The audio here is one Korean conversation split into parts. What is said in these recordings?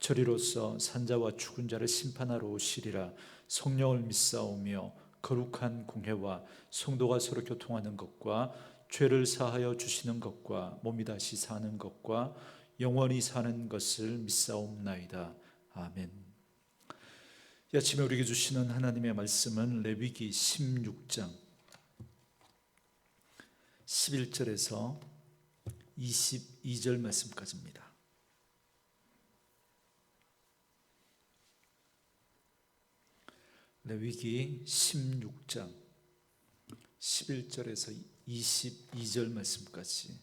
저리로서 산자와 죽은 자를 심판하러 오시리라 성령을 믿사오며 거룩한 공회와 성도가 서로 교통하는 것과 죄를 사하여 주시는 것과 몸이 다시 사는 것과 영원히 사는 것을 믿사옵나이다 아멘. 이 아침에 우리에게 주시는 하나님의 말씀은 레위기 16장 11절에서 22절 말씀까지입니다. 레위기 16장 11절에서 22절 말씀까지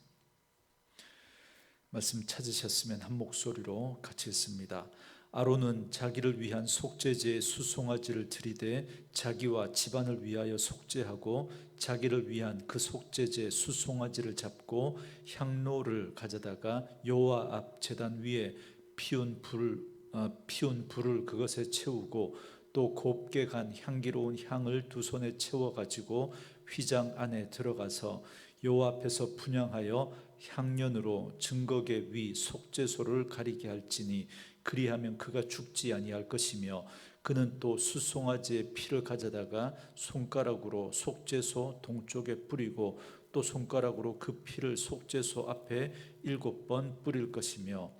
말씀 찾으셨으면 한 목소리로 같이 했습니다. 아론은 자기를 위한 속죄제의 수송아지를 들이대 자기와 집안을 위하여 속죄하고 자기를 위한 그 속죄제 수송아지를 잡고 향로를 가져다가 여호와 앞 제단 위에 피운 불 어, 피운 불을 그것에 채우고 또 곱게 간 향기로운 향을 두 손에 채워 가지고 휘장 안에 들어가서 여호와 앞에서 분향하여 향년으로 증거계 위 속죄소를 가리게 할지니 그리하면 그가 죽지 아니할 것이며 그는 또 수송아지의 피를 가져다가 손가락으로 속죄소 동쪽에 뿌리고 또 손가락으로 그 피를 속죄소 앞에 일곱 번 뿌릴 것이며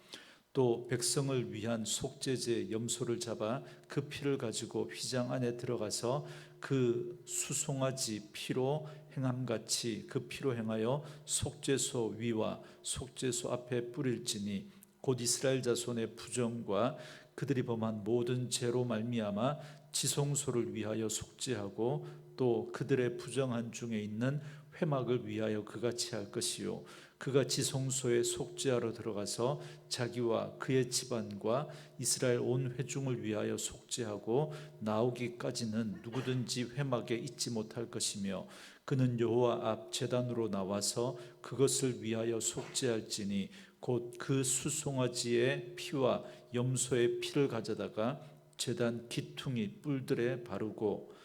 또 백성을 위한 속죄제 염소를 잡아 그 피를 가지고 휘장 안에 들어가서 그 수송아지 피로 행함같이 그 피로 행하여 속죄소 위와 속죄소 앞에 뿌릴지니 곧 이스라엘 자손의 부정과 그들이 범한 모든 죄로 말미암아 지성소를 위하여 속죄하고 또 그들의 부정한 중에 있는 회막을 위하여 그같이 할 것이요 그가 지성소에 속죄하러 들어가서 자기와 그의 집안과 이스라엘 온 회중을 위하여 속죄하고 나오기까지는 누구든지 회막에 있지 못할 것이며 그는 여호와 앞 제단으로 나와서 그것을 위하여 속죄할지니 곧 그 수송아지의 피와 염소의 피를 가져다가 제단 기퉁이 뿔들에 바르고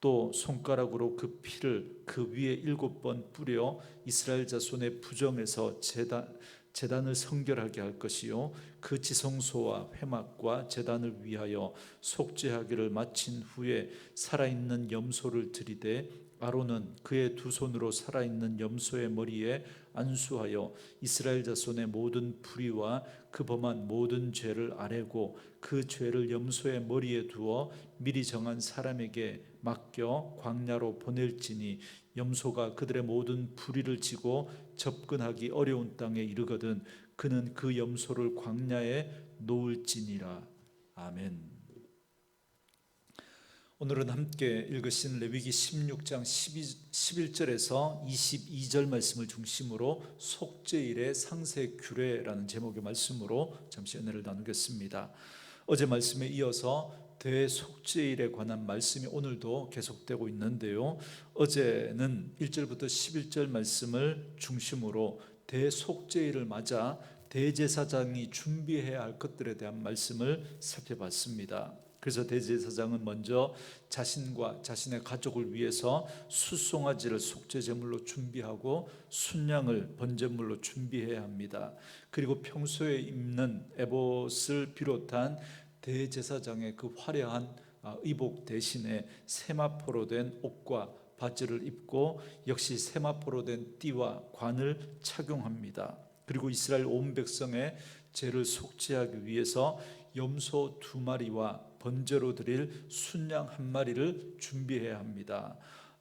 또 손가락으로 그 피를 그 위에 일곱 번 뿌려 이스라엘 자손의 부정에서 제단 재단을 성결하게 할 것이요. 그 지성소와 회막과 재단을 위하여 속죄하기를 마친 후에 살아있는 염소를 들이되 아론은 그의 두 손으로 살아있는 염소의 머리에 안수하여 이스라엘 자손의 모든 불의와 그 범한 모든 죄를 아뢰고 그 죄를 염소의 머리에 두어 미리 정한 사람에게 맡겨 광야로 보낼지니 염소가 그들의 모든 불의를 지고 접근하기 어려운 땅에 이르거든 그는 그 염소를 광야에 놓을지니라 아멘. 오늘은 함께 읽으신 레위기 16장 12, 11절에서 22절 말씀을 중심으로 속죄일의 상세 규례라는 제목의 말씀으로 잠시 은혜를 나누겠습니다. 어제 말씀에 이어서 대속죄일에 관한 말씀이 오늘도 계속되고 있는데요. 어제는 1절부터 11절 말씀을 중심으로 대속죄일을 맞아 대제사장이 준비해야 할 것들에 대한 말씀을 살펴봤습니다. 그래서 대제사장은 먼저 자신과 자신의 가족을 위해서 수송아지를 속죄 제물로 준비하고 순양을 번제물로 준비해야 합니다. 그리고 평소에 입는 에봇을 비롯한 대제사장의 그 화려한 아, 의복 대신에 세마포로 된 옷과 바지를 입고 역시 세마포로 된 띠와 관을 착용합니다. 그리고 이스라엘 온 백성의 죄를 속죄하기 위해서 염소 두 마리와 번제로 드릴 순양 한 마리를 준비해야 합니다.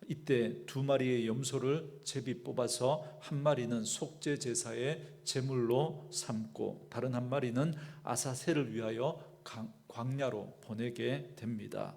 이때 두 마리의 염소를 제비 뽑아서 한 마리는 속죄 제사의 제물로 삼고 다른 한 마리는 아사세를 위하여 광야로 보내게 됩니다.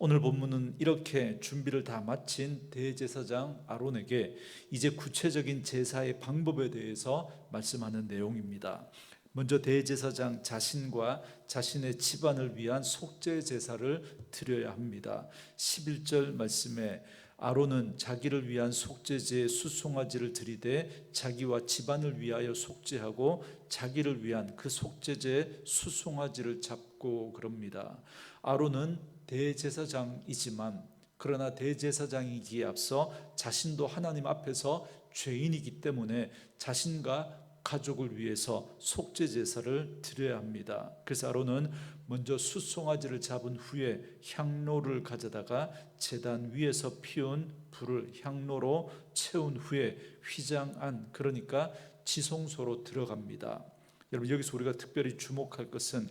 오늘 본문은 이렇게 준비를 다 마친 대제사장 아론에게 이제 구체적인 제사의 방법에 대해서 말씀하는 내용입니다. 먼저 대제사장 자신과 자신의 집안을 위한 속죄 제사를 드려야 합니다. 11절 말씀에 아론은 자기를 위한 속죄제에 수송아지를 드리되 자기와 집안을 위하여 속죄하고 자기를 위한 그 속죄제에 수송아지를 잡고 그럽니다. 아론은 대제사장이지만 그러나 대제사장이기에 앞서 자신도 하나님 앞에서 죄인이기 때문에 자신과 가족을 위해서 속죄 제사를 드려야 합니다. 그래서 아론은 먼저 수송아지를 잡은 후에 향로를 가져다가 제단 위에서 피운 불을 향로로 채운 후에 휘장 안 그러니까 지성소로 들어갑니다. 여러분 여기서 우리가 특별히 주목할 것은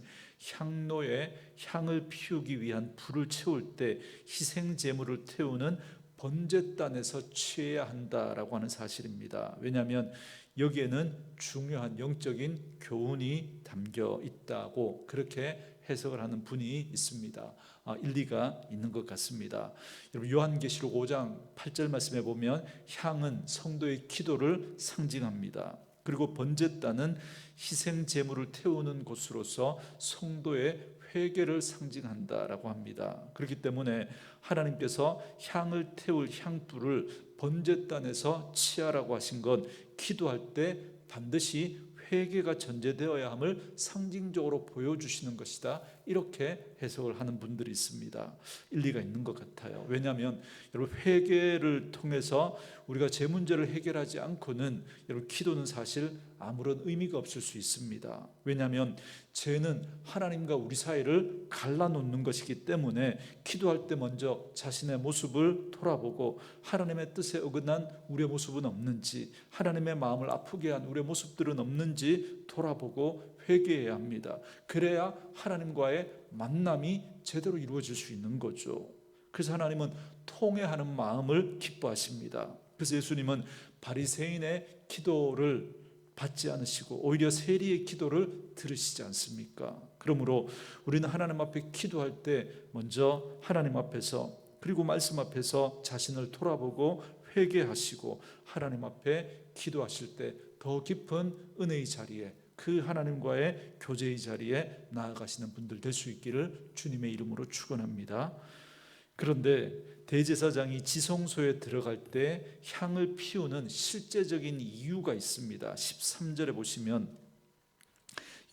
향로에 향을 피우기 위한 불을 채울 때 희생 제물을 태우는 번제단에서 취해야 한다라고 하는 사실입니다. 왜냐하면 여기에는 중요한 영적인 교훈이 담겨 있다고 그렇게 해석을 하는 분이 있습니다. 아, 일리가 있는 것 같습니다. 여러분 요한계시록 5장 8절 말씀에 보면 향은 성도의 기도를 상징합니다. 그리고 번제단은 희생 제물을 태우는 곳으로서 성도의 회개를 상징한다라고 합니다. 그렇기 때문에 하나님께서 향을 태울 향불을 번제단에서 치하라고 하신 건 기도할 때 반드시 회개가 전제되어야 함을 상징적으로 보여주시는 것이다. 이렇게 해석을 하는 분들이 있습니다. 일리가 있는 것 같아요. 왜냐하면 여러분 회개를 통해서 우리가 제 문제를 해결하지 않고는 여러분 기도는 사실 아무런 의미가 없을 수 있습니다. 왜냐하면 죄는 하나님과 우리 사이를 갈라놓는 것이기 때문에 기도할 때 먼저 자신의 모습을 돌아보고 하나님의 뜻에 어긋난 우리의 모습은 없는지 하나님의 마음을 아프게 한 우리의 모습들은 없는지 돌아보고 회개해야 합니다. 그래야 하나님과의 만남이 제대로 이루어질 수 있는 거죠. 그래서 하나님은 통회하는 마음을 기뻐하십니다. 그래서 예수님은 바리새인의 기도를 받지 않으시고 오히려 세리의 기도를 들으시지 않습니까? 그러므로 우리는 하나님 앞에 기도할 때 먼저 하나님 앞에서 그리고 말씀 앞에서 자신을 돌아보고 회개하시고 하나님 앞에 기도하실 때 더 깊은 은혜의 자리에 그 하나님과의 교제의 자리에 나아가시는 분들 될 수 있기를 주님의 이름으로 축원합니다. 그런데 대제사장이 지성소에 들어갈 때 향을 피우는 실제적인 이유가 있습니다. 13절에 보시면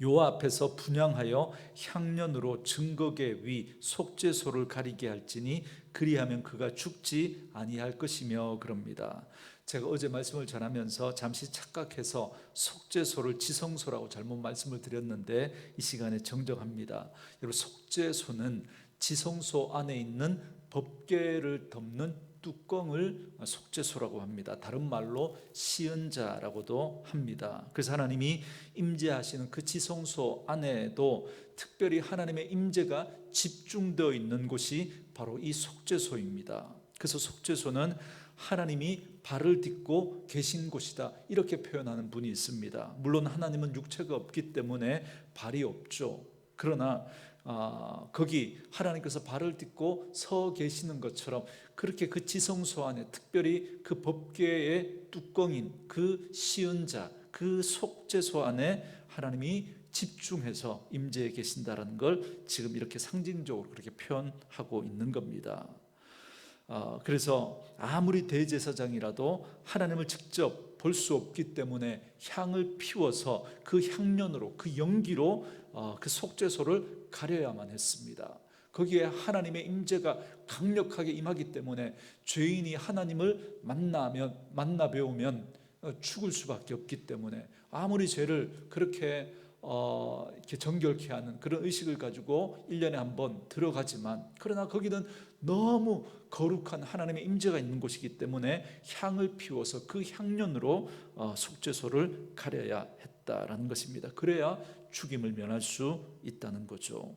요 앞에서 분양하여 향년으로 증거계 위 속죄소를 가리게 할지니 그리하면 그가 죽지 아니할 것이며 그럽니다. 제가 어제 말씀을 전하면서 잠시 착각해서 속죄소를 지성소라고 잘못 말씀을 드렸는데 이 시간에 정정합니다. 여러분 속죄소는 지성소 안에 있는 법궤를 덮는 뚜껑을 속죄소라고 합니다. 다른 말로 시은자라고도 합니다. 그래서 하나님이 임재하시는 그 지성소 안에도 특별히 하나님의 임재가 집중되어 있는 곳이 바로 이 속죄소입니다. 그래서 속죄소는 하나님이 발을 딛고 계신 곳이다. 이렇게 표현하는 분이 있습니다. 물론 하나님은 육체가 없기 때문에 발이 없죠. 그러나 아, 거기 하나님께서 발을 딛고 서 계시는 것처럼 그렇게 그 지성소 안에 특별히 그 법궤의 뚜껑인 그 시은자 그 속죄소 안에 하나님이 집중해서 임재해 계신다라는 걸 지금 이렇게 상징적으로 그렇게 표현하고 있는 겁니다. 어, 그래서 아무리 대제사장이라도 하나님을 직접 볼 수 없기 때문에 향을 피워서 그 향연으로 그 연기로 어, 그 속죄소를 가려야만 했습니다. 거기에 하나님의 임재가 강력하게 임하기 때문에 죄인이 하나님을 만나면 만나 배우면 어, 죽을 수밖에 없기 때문에 아무리 죄를 그렇게 어, 이렇게 정결케 하는 그런 의식을 가지고 1년에 한 번 들어가지만 그러나 거기는 너무 거룩한 하나님의 임재가 있는 곳이기 때문에 향을 피워서 그 향연으로 어, 속죄소를 가려야 했다라는 것입니다. 그래야 죽임을 면할 수 있다는 거죠.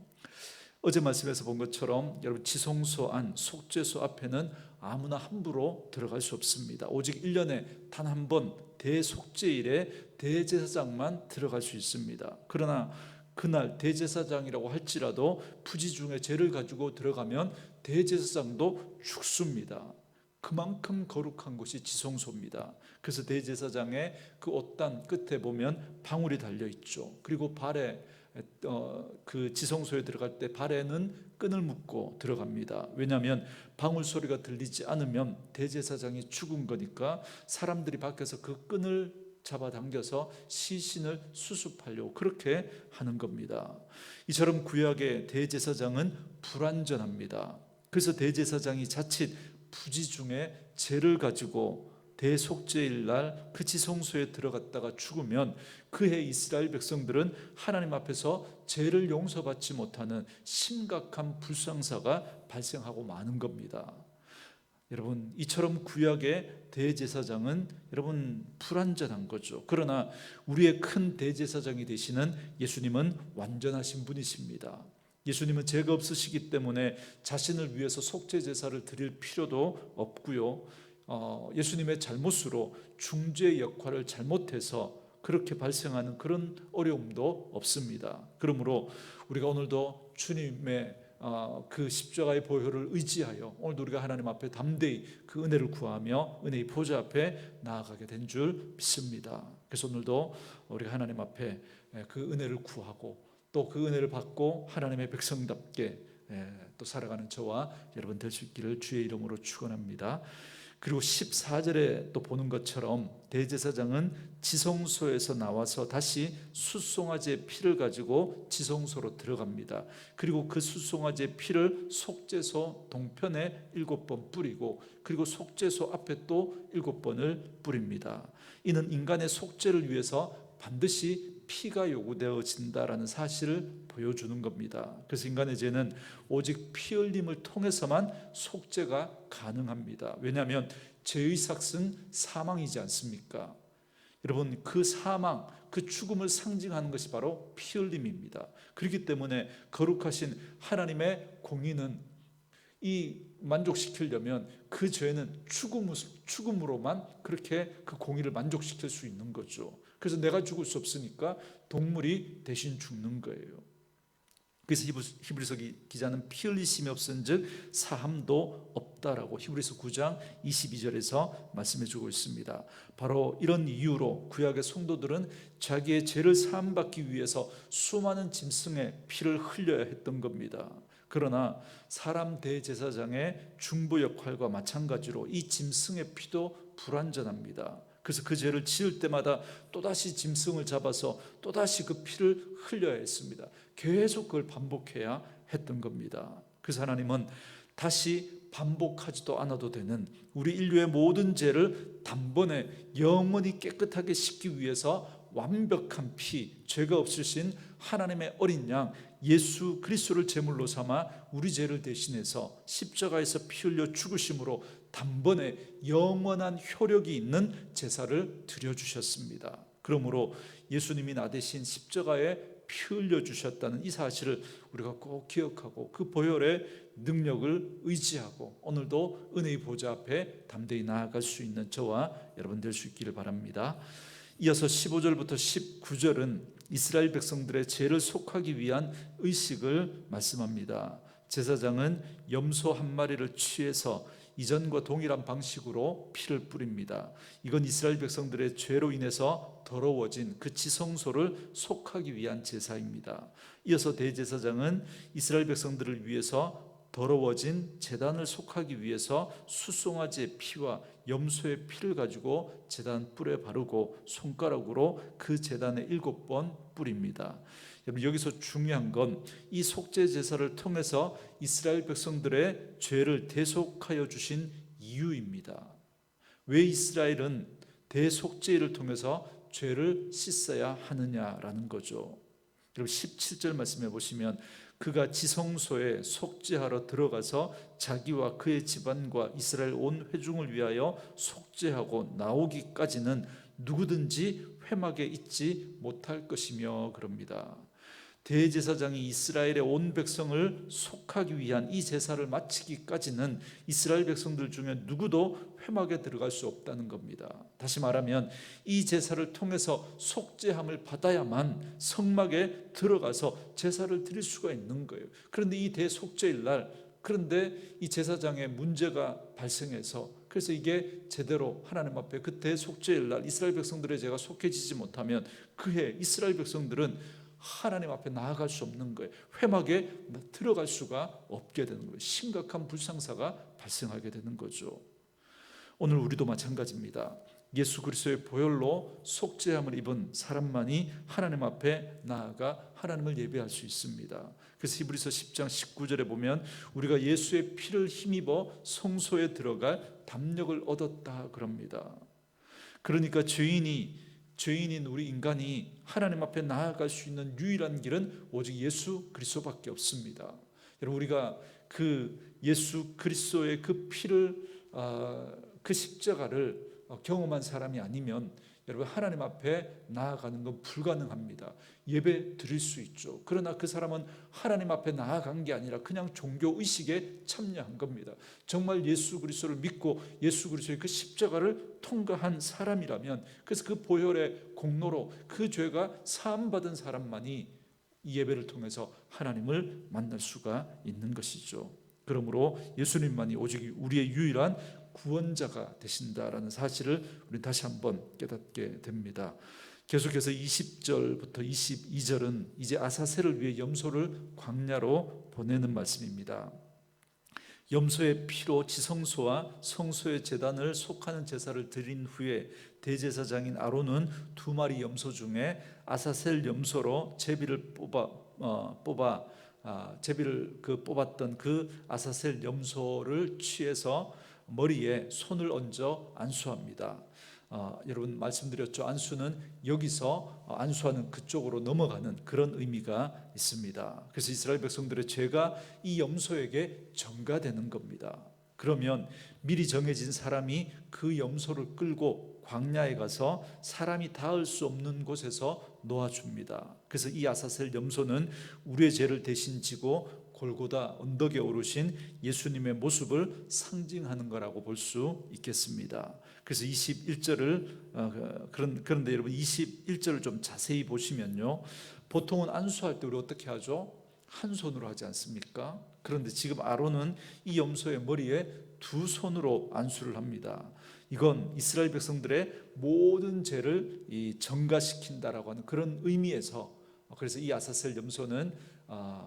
어제 말씀에서 본 것처럼 여러분 지성소 안 속죄소 앞에는 아무나 함부로 들어갈 수 없습니다. 오직 1년에 단 한 번 대속죄일에 대제사장만 들어갈 수 있습니다. 그러나 그날 대제사장이라고 할지라도 부지 중에 죄를 가지고 들어가면 대제사장도 죽습니다. 그만큼 거룩한 곳이 지성소입니다. 그래서 대제사장의 그 옷단 끝에 보면 방울이 달려 있죠. 그리고 발에 어, 그 지성소에 들어갈 때 발에는 끈을 묶고 들어갑니다. 왜냐하면 방울 소리가 들리지 않으면 대제사장이 죽은 거니까 사람들이 밖에서 그 끈을 잡아당겨서 시신을 수습하려고 그렇게 하는 겁니다. 이처럼 구약의 대제사장은 불완전합니다. 그래서 대제사장이 자칫 부지 중에 죄를 가지고 대속죄일 날그 지성소에 들어갔다가 죽으면 그해 이스라엘 백성들은 하나님 앞에서 죄를 용서받지 못하는 심각한 불상사가 발생하고 마는 겁니다. 여러분 이처럼 구약의 대제사장은 여러분 불완전한 거죠. 그러나 우리의 큰 대제사장이 되시는 예수님은 완전하신 분이십니다. 예수님은 죄가 없으시기 때문에 자신을 위해서 속죄 제사를 드릴 필요도 없고요. 어, 예수님의 잘못으로 중재 역할을 잘못해서 그렇게 발생하는 그런 어려움도 없습니다. 그러므로 우리가 오늘도 주님의 어, 그 십자가의 보혈을 의지하여 오늘도 우리가 하나님 앞에 담대히 그 은혜를 구하며 은혜의 보좌 앞에 나아가게 된 줄 믿습니다. 그래서 오늘도 우리가 하나님 앞에 그 은혜를 구하고 또 그 은혜를 받고 하나님의 백성답게 또 살아가는 저와 여러분 될 수 있기를 주의 이름으로 축원합니다. 그리고 14절에 또 보는 것처럼 대제사장은 지성소에서 나와서 다시 숫송아지의 피를 가지고 지성소로 들어갑니다. 그리고 그 숫송아지의 피를 속죄소 동편에 일곱 번 뿌리고 그리고 속죄소 앞에 또 일곱 번을 뿌립니다. 이는 인간의 속죄를 위해서 반드시 피가 요구되어진다라는 사실을 보여주는 겁니다. 그래서 인간의 죄는 오직 피 흘림을 통해서만 속죄가 가능합니다. 왜냐하면 죄의 삭은 사망이지 않습니까? 여러분 그 사망, 그 죽음을 상징하는 것이 바로 피 흘림입니다. 그렇기 때문에 거룩하신 하나님의 공의는 이 만족시키려면 그 죄는 죽음, 죽음으로만 그렇게 그 공의를 만족시킬 수 있는 거죠. 그래서 내가 죽을 수 없으니까 동물이 대신 죽는 거예요. 그래서 히브리서 기자는 피 흘리심이 없은즉 사함도 없다라고 히브리서 9장 22절에서 말씀해 주고 있습니다. 바로 이런 이유로 구약의 성도들은 자기의 죄를 사함 받기 위해서 수많은 짐승의 피를 흘려야 했던 겁니다. 그러나 사람 대제사장의 중보 역할과 마찬가지로 이 짐승의 피도 불완전합니다. 그래서 그 죄를 지을 때마다 또다시 짐승을 잡아서 또다시 그 피를 흘려야 했습니다. 계속 그걸 반복해야 했던 겁니다. 그래서 하나님은 다시 반복하지도 않아도 되는 우리 인류의 모든 죄를 단번에 영원히 깨끗하게 씻기 위해서 완벽한 피, 죄가 없으신 하나님의 어린 양 예수 그리스도를 제물로 삼아 우리 죄를 대신해서 십자가에서 피 흘려 죽으심으로 단번에 영원한 효력이 있는 제사를 드려 주셨습니다. 그러므로 예수님이 나 대신 십자가에 피 흘려 주셨다는 이 사실을 우리가 꼭 기억하고 그 보혈의 능력을 의지하고 오늘도 은혜의 보좌 앞에 담대히 나아갈 수 있는 저와 여러분 될 수 있기를 바랍니다. 이어서 15절부터 19절은 이스라엘 백성들의 죄를 속하기 위한 의식을 말씀합니다. 제사장은 염소 한 마리를 취해서 이전과 동일한 방식으로 피를 뿌립니다. 이건 이스라엘 백성들의 죄로 인해서 더러워진 그 지성소를 속하기 위한 제사입니다. 이어서 대제사장은 이스라엘 백성들을 위해서 더러워진 재단을 속하기 위해서 수송아지의 피와 염소의 피를 가지고 재단 뿔에 바르고 손가락으로 그 재단에 일곱 번 뿌립니다. 여러분 여기서 중요한 건 이 속죄 제사를 통해서 이스라엘 백성들의 죄를 대속하여 주신 이유입니다. 왜 이스라엘은 대속죄를 통해서 죄를 씻어야 하느냐라는 거죠. 여러분 17절 말씀해 보시면 그가 지성소에 속죄하러 들어가서 자기와 그의 집안과 이스라엘 온 회중을 위하여 속죄하고 나오기까지는 누구든지 회막에 있지 못할 것이며 그럽니다. 대제사장이 이스라엘의 온 백성을 속하기 위한 이 제사를 마치기까지는 이스라엘 백성들 중에 누구도 회막에 들어갈 수 없다는 겁니다. 다시 말하면 이 제사를 통해서 속죄함을 받아야만 성막에 들어가서 제사를 드릴 수가 있는 거예요. 그런데 이 대속죄일 날 그런데 이 제사장의 문제가 발생해서 그래서 이게 제대로 하나님 앞에 그 대속죄일 날 이스라엘 백성들의 죄가 속해지지 못하면 그해 이스라엘 백성들은 하나님 앞에 나아갈 수 없는 거예요. 회막에 들어갈 수가 없게 되는 거예요. 심각한 불상사가 발생하게 되는 거죠. 오늘 우리도 마찬가지입니다. 예수 그리스도의 보혈로 속죄함을 입은 사람만이 하나님 앞에 나아가 하나님을 예배할 수 있습니다. 그래서 히브리서 10장 19절에 보면 우리가 예수의 피를 힘입어 성소에 들어갈 담력을 얻었다 그럽니다. 그러니까 죄인이 죄인인 우리 인간이 하나님 앞에 나아갈 수 있는 유일한 길은 오직 예수 그리스도밖에 없습니다. 여러분 우리가 그 예수 그리스도의 그 피를 아, 그 십자가를 어, 경험한 사람이 아니면 여러분 하나님 앞에 나아가는 건 불가능합니다. 예배 드릴 수 있죠. 그러나 그 사람은 하나님 앞에 나아간 게 아니라 그냥 종교 의식에 참여한 겁니다. 정말 예수 그리스도를 믿고 예수 그리스도의 그 십자가를 통과한 사람이라면 그래서 그 보혈의 공로로 그 죄가 사함 받은 사람만이 이 예배를 통해서 하나님을 만날 수가 있는 것이죠. 그러므로 예수님만이 오직 우리의 유일한 구원자가 되신다라는 사실을 우리 다시 한번 깨닫게 됩니다. 계속해서 20절부터 22절은 이제 아사셀을 위해 염소를 광야로 보내는 말씀입니다. 염소의 피로 지성소와 성소의 제단을 속하는 제사를 드린 후에 대제사장인 아론은 두 마리 염소 중에 아사셀 염소로 제비를 뽑아 어, 뽑아 아, 제비를 그 뽑았던 그 아사셀 염소를 취해서 머리에 손을 얹어 안수합니다. 어, 여러분 말씀드렸죠. 안수는 여기서 어, 안수하는 그쪽으로 넘어가는 그런 의미가 있습니다. 그래서 이스라엘 백성들의 죄가 이 염소에게 전가되는 겁니다. 그러면 미리 정해진 사람이 그 염소를 끌고 광야에 가서 사람이 닿을 수 없는 곳에서 놓아줍니다. 그래서 이 아사셀 염소는 우리의 죄를 대신 지고 골고다 언덕에 오르신 예수님의 모습을 상징하는 거라고 볼 수 있겠습니다. 그래서 21절을 어, 그런 그런데 여러분 21절을 좀 자세히 보시면요. 보통은 안수할 때 우리 어떻게 하죠? 한 손으로 하지 않습니까? 그런데 지금 아론은 이 염소의 머리에 두 손으로 안수를 합니다. 이건 이스라엘 백성들의 모든 죄를 정가시킨다라고 하는 그런 의미에서 그래서 이 아사셀 염소는 아,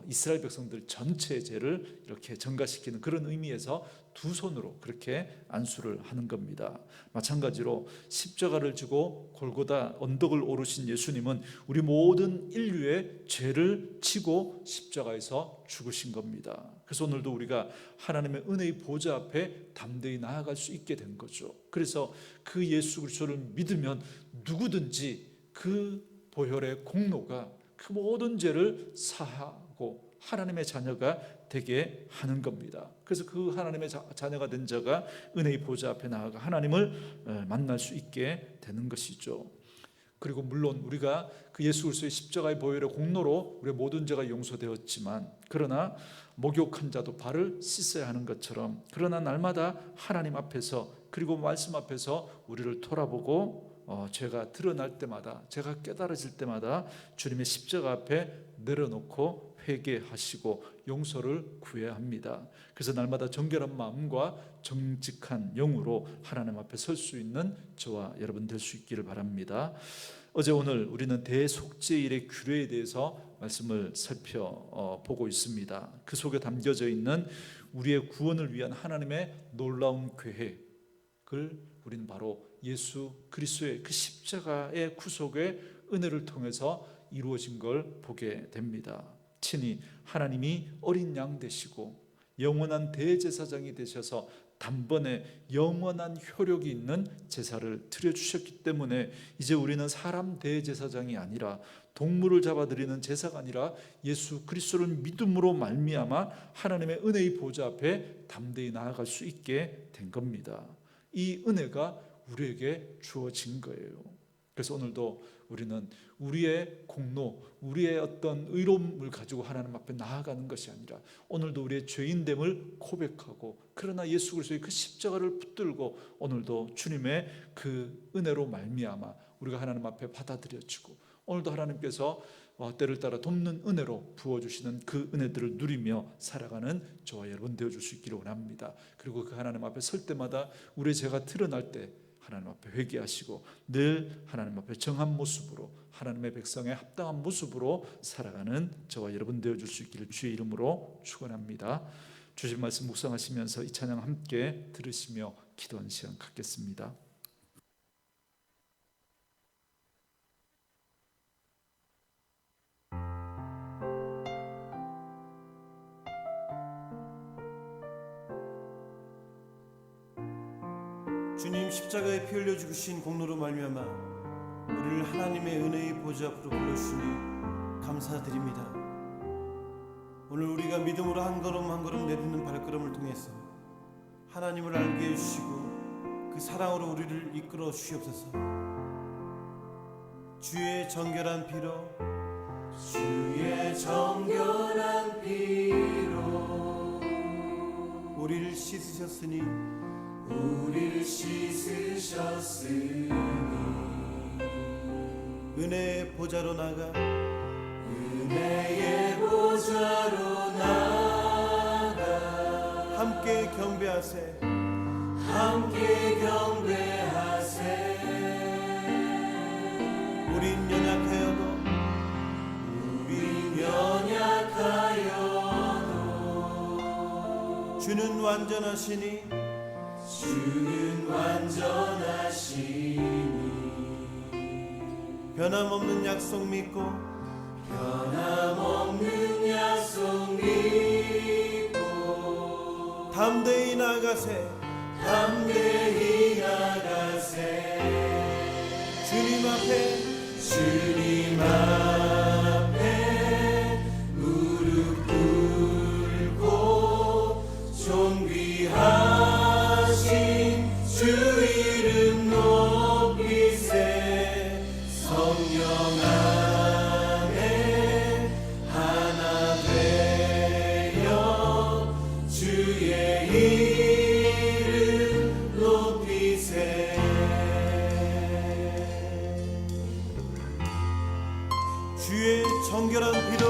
이스라엘 백성들 전체 죄를 이렇게 전가시키는 그런 의미에서 두 손으로 그렇게 안수를 하는 겁니다. 마찬가지로 십자가를 지고 골고다 언덕을 오르신 예수님은 우리 모든 인류의 죄를 지고 십자가에서 죽으신 겁니다. 그래서 오늘도 우리가 하나님의 은혜의 보좌 앞에 담대히 나아갈 수 있게 된 거죠. 그래서 그 예수 그리스도를 믿으면 누구든지 그 보혈의 공로가 그 모든 죄를 사하고 하나님의 자녀가 되게 하는 겁니다. 그래서 그 하나님의 자 녀가 된 자가 은혜의 보좌 앞에 나아가 하나님을 만날 수 있게 되는 것이죠. 그리고 물론 우리가 그 예수 그리스도의 십자가의 보혈의 공로로 우리의 모든 죄가 용서되었지만 그러나 목욕한 자도 발을 씻어야 하는 것처럼 그러나 날마다 하나님 앞에서 그리고 말씀 앞에서 우리를 돌아보고 어, 죄가 드러날 때마다 제가 깨달아질 때마다 주님의 십자가 앞에 내려놓고 회개하시고 용서를 구해야 합니다. 그래서 날마다 정결한 마음과 정직한 영으로 하나님 앞에 설 수 있는 저와 여러분 될 수 있기를 바랍니다. 어제 오늘 우리는 대속죄일의 규례에 대해서 말씀을 살펴보고 있습니다. 그 속에 담겨져 있는 우리의 구원을 위한 하나님의 놀라운 계획을 우리는 바로 예수 그리스도의 그 십자가의 구속의 은혜를 통해서 이루어진 걸 보게 됩니다. 친히 하나님이 어린 양 되시고 영원한 대제사장이 되셔서 단번에 영원한 효력이 있는 제사를 드려 주셨기 때문에 이제 우리는 사람 대제사장이 아니라 동물을 잡아드리는 제사가 아니라 예수 그리스도를 믿음으로 말미암아 하나님의 은혜의 보좌 앞에 담대히 나아갈 수 있게 된 겁니다. 이 은혜가 우리에게 주어진 거예요. 그래서 오늘도 우리는 우리의 공로, 우리의 어떤 의로움을 가지고 하나님 앞에 나아가는 것이 아니라 오늘도 우리의 죄인됨을 고백하고 그러나 예수 그리스도의 그 십자가를 붙들고 오늘도 주님의 그 은혜로 말미암아 우리가 하나님 앞에 받아들여지고 오늘도 하나님께서 어, 때를 따라 돕는 은혜로 부어주시는 그 은혜들을 누리며 살아가는 저와 여러분 되어줄 수 있기를 원합니다. 그리고 그 하나님 앞에 설 때마다 우리의 죄가 드러날 때 하나님 앞에 회개하시고 늘 하나님 앞에 정한 모습으로 하나님의 백성의 합당한 모습으로 살아가는 저와 여러분 되어 줄 수 있기를 주의 이름으로 축원합니다. 주신 말씀 묵상하시면서 이 찬양 함께 들으시며 기도하는 시간 갖겠습니다. 십자가에 피 흘려 죽으신 공로로 말미암아 우리를 하나님의 은혜의 보좌 앞으로 불러주시니 감사드립니다. 오늘 우리가 믿음으로 한 걸음 한 걸음 내딛는 발걸음을 통해서 하나님을 알게 해주시고 그 사랑으로 우리를 이끌어 주시옵소서. 주의 정결한 피로 주의 정결한 피로 우리를 씻으셨으니 우리를 씻으셨으니. 은혜의 보좌로 나가. 은혜의 보좌로 나가. 함께 경배하세. 함께 경배하세. 우린 연약하여도 우린 연약하여도. 주는 완전하시니 주는 완전하시니. 변함없는 약속 믿고 변함없는 약속 믿고 담대히 나가세. 담대히 나가세. 주님 앞에 주님 앞에 주의 정결한 피로